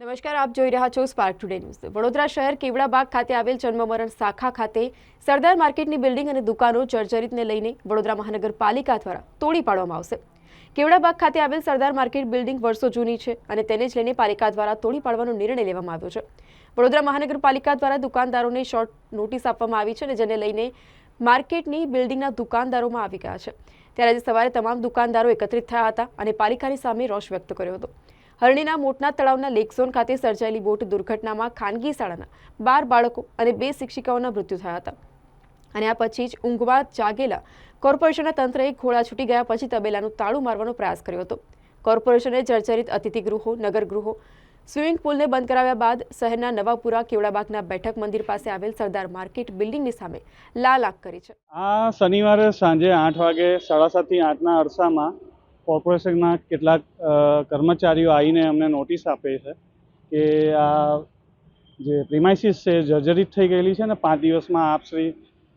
નમસ્કાર, આપ જોઈ રહ્યા છો સ્પાર્ક ટુડે ન્યૂઝ વડોદરા શહેર કેવડાબાગ ખાતે આવેલ જન્મમરણ શાખા ખાતે સરદાર માર્કેટની બિલ્ડિંગ અને દુકાનો જર્જરિતને લઈને વડોદરા મહાનગરપાલિકા દ્વારા તોડી પાડવામાં આવશે. કેવડાબાગ ખાતે આવેલ સરદાર માર્કેટ બિલ્ડિંગ વર્ષો જૂની છે અને તેને જ લઈને પાલિકા દ્વારા તોડી પાડવાનો નિર્ણય લેવામાં આવ્યો છે. વડોદરા મહાનગરપાલિકા દ્વારા દુકાનદારોને શોર્ટ નોટિસ આપવામાં આવી છે અને જેને લઈને માર્કેટની બિલ્ડિંગના દુકાનદારોમાં આવી ગયા છે. ત્યારે આજે સવારે તમામ દુકાનદારો એકત્રિત થયા હતા અને પાલિકાની સામે રોષ વ્યક્ત કર્યો હતો. હરણીના મોટના તળાવના લેક ઝોન ખાતે સર્જાયેલી બોટ દુર્ઘટનામાં ખાનગી શાળાના બાર બાળકો અને બે શિક્ષિકાઓના મૃત્યુ થયા હતા. અને આ પછી જ ઊંઘવા જાગેલા કોર્પોરેશનના તંત્રએ ઘોડા છૂટી ગયા પછી તબેલાનું તાળું મારવાનો પ્રયાસ કર્યો હતો. કોર્પોરેશને જર્જરિત અતિથિગૃહો, નગરગૃહો સ્વિમિંગ પુલને બંધ કરાવ્યા બાદ શહેરના નવાપુરા કેવડાબાગના બેઠક મંદિર પાસે આવેલ સરદાર માર્કેટ બિલ્ડિંગની સામે લાલ આંખ કરી છે. આ શનિવારે સાંજે આઠ વાગે, સાડા સાતથી આઠના અરસામાં કોર્પોરેશનના કેટલાક કર્મચારીઓ આવીને અમને નોટિસ આપે છે કે આ જે પ્રિમાઇસીસ છે જર્જરિત થઈ ગયેલી છે ને પાંચ દિવસમાં આપશ્રી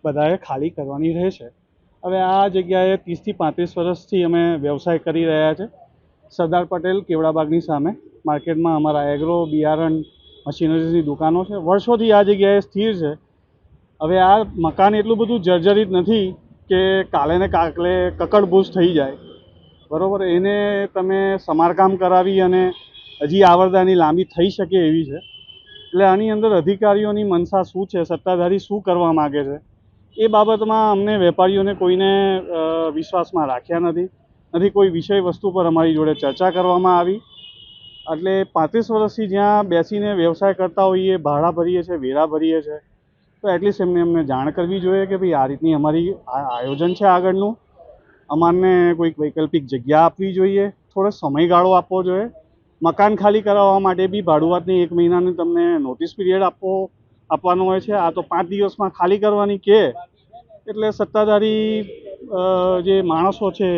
બધાએ ખાલી કરવાની રહેશે. હવે આ જગ્યાએ ત્રીસથી પાંત્રીસ વર્ષથી અમે વ્યવસાય કરી રહ્યા છે. સરદાર પટેલ કેવડાબાગની સામે માર્કેટમાં અમારા એગ્રો બિયારણ, મશીનરીની દુકાનો છે. વર્ષોથી આ જગ્યાએ સ્થિર છે. હવે આ મકાન એટલું બધું જર્જરિત નથી કે કાલે ને કાકલે કકડભૂસ થઈ જાય. બરાબર? એને તમે સમારકામ કરાવી અને હજી આવરદાની લાંબી થઈ શકે એવી છે. એટલે આની અંદર અધિકારીઓની મનસા શું છે? સત્તાધારી શું કરવા માગે છે? એ બાબતમાં અમને વેપારીઓને કોઈને વિશ્વાસમાં રાખ્યા નથી. નથી કોઈ વિષય વસ્તુ પર અમારી જોડે ચર્ચા કરવામાં આવી. એટલે પાંત્રીસ વર્ષથી જ્યાં બેસીને વ્યવસાય કરતા હોઈએ, ભાડા ભરીએ છીએ, વેરા ભરીએ છીએ, તો એટલીસ્ટ એમને અમને જાણ કરવી જોઈએ કે ભાઈ આ રીતની અમારી આયોજન છે આગળનું. અમારને કોઈક વૈકલ્પિક જગ્યા આપવી જોઈએ, થોડો સમયગાળો આપવો જોઈએ. મકાન ખાલી કરાવવા માટે બી ભાડુઆતની એક મહિનાની તમને નોટિસ પીરિયડ આપવો, આપવાનો હોય છે. આ તો પાંચ દિવસમાં ખાલી કરવાની કે, એટલે સત્તાધારી જે માણસો છે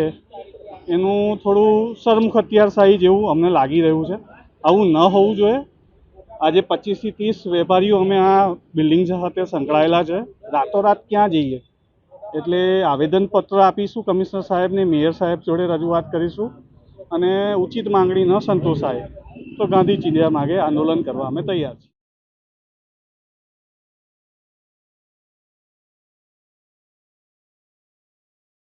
એનું થોડું શરમખતિયારશાહી જેવું અમને લાગી રહ્યું છે. આવું ન હોવું જોઈએ. આજે પચીસથી ત્રીસ વેપારીઓ અમે આ બિલ્ડિંગ સાથે સંકળાયેલા છે. રાતોરાત ક્યાં જઈએ? એટલે આવેદનપત્ર આપીશું કમિશનર સાહેબને, મેયર સાહેબ જોડે રજૂઆત કરીશું. અને ઉચિત માંગણી ન સંતોષાય તો ગાંધી ચીડિયા માગે આંદોલન કરવા અમે તૈયાર છીએ.